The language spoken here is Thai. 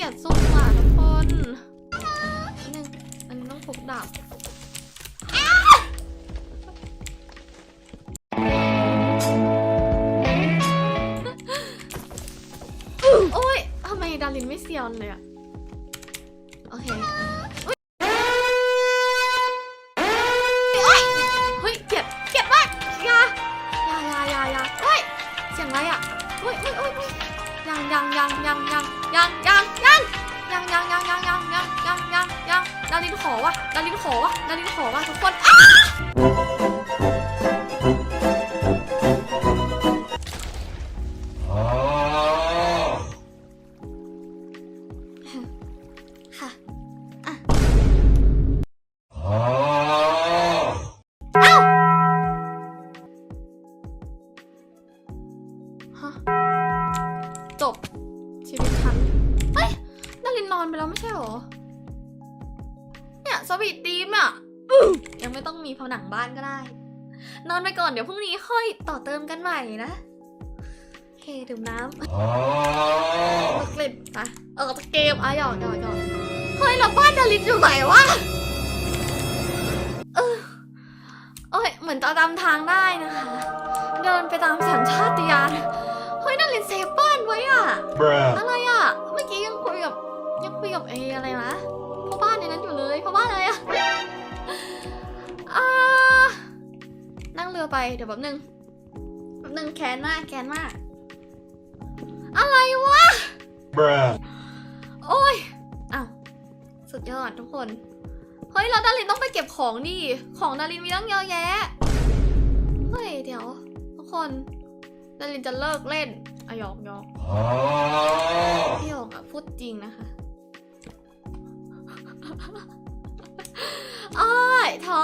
เกียจสุ่มอะทุกคนหนึ่งอันนี้ต้องพกดาบโอ้ยทำไมดารินไม่เซียนเลยอะโอเคเฮ้ยงอะไรอะเฮ้ยอุ้ยเฮ้ย ยยังยังยังยังยังยังยังยังยังยังยังยังยังยังยังยังยังดารินขอวะดารินขอวะดารินขอวะทุกคนอ้าค่ะอะเอ้าฮะ จบ ชีวิตฉันเฮ้ยดารินนอนไปแล้วไม่ใช่หรอ เนี่ยสวีทดีมอะยังไม่ต้องมีผนังบ้านก็ได้ นอนไปก่อนเดี๋ยวพรุ่งนี้ค่อยต่อเติมกันใหม่นะโอเคดื่มน้ำเลิกเล่นไปเออเกมอะหยอกหยอกหยอกเฮ้ยแล้วบ้านดารินอยู่ไหนวะเออเอ้ยเหมือนจะจำทางได้นะคะ เดินไปตามสัญชาตญาณ Bruh. อะไรอะเมื่อกี้ยังคุยกับยังคุยกับเออะไรนะพ่อบ้านในนั้นอยู่เลยพ่อบ้านอะไรอะอ่านั่งเรือไปเดี๋ยวแป๊บนึงแป๊บนึงแค้นมากแค้นมาก อะไรวะ Bruh. โอ้ยอ้าวสุดยอดทุกคน เฮ้ยเราดารินต้องไปเก็บของดิ ของดารินมีตั้งเยอะแยะ เฮ้ยเดี๋ยว ทุกคนดารินจะเลิกเล่น อะหยอกหยอกพี่หยอกอะพูดจริงนะคะอ้ยท้อ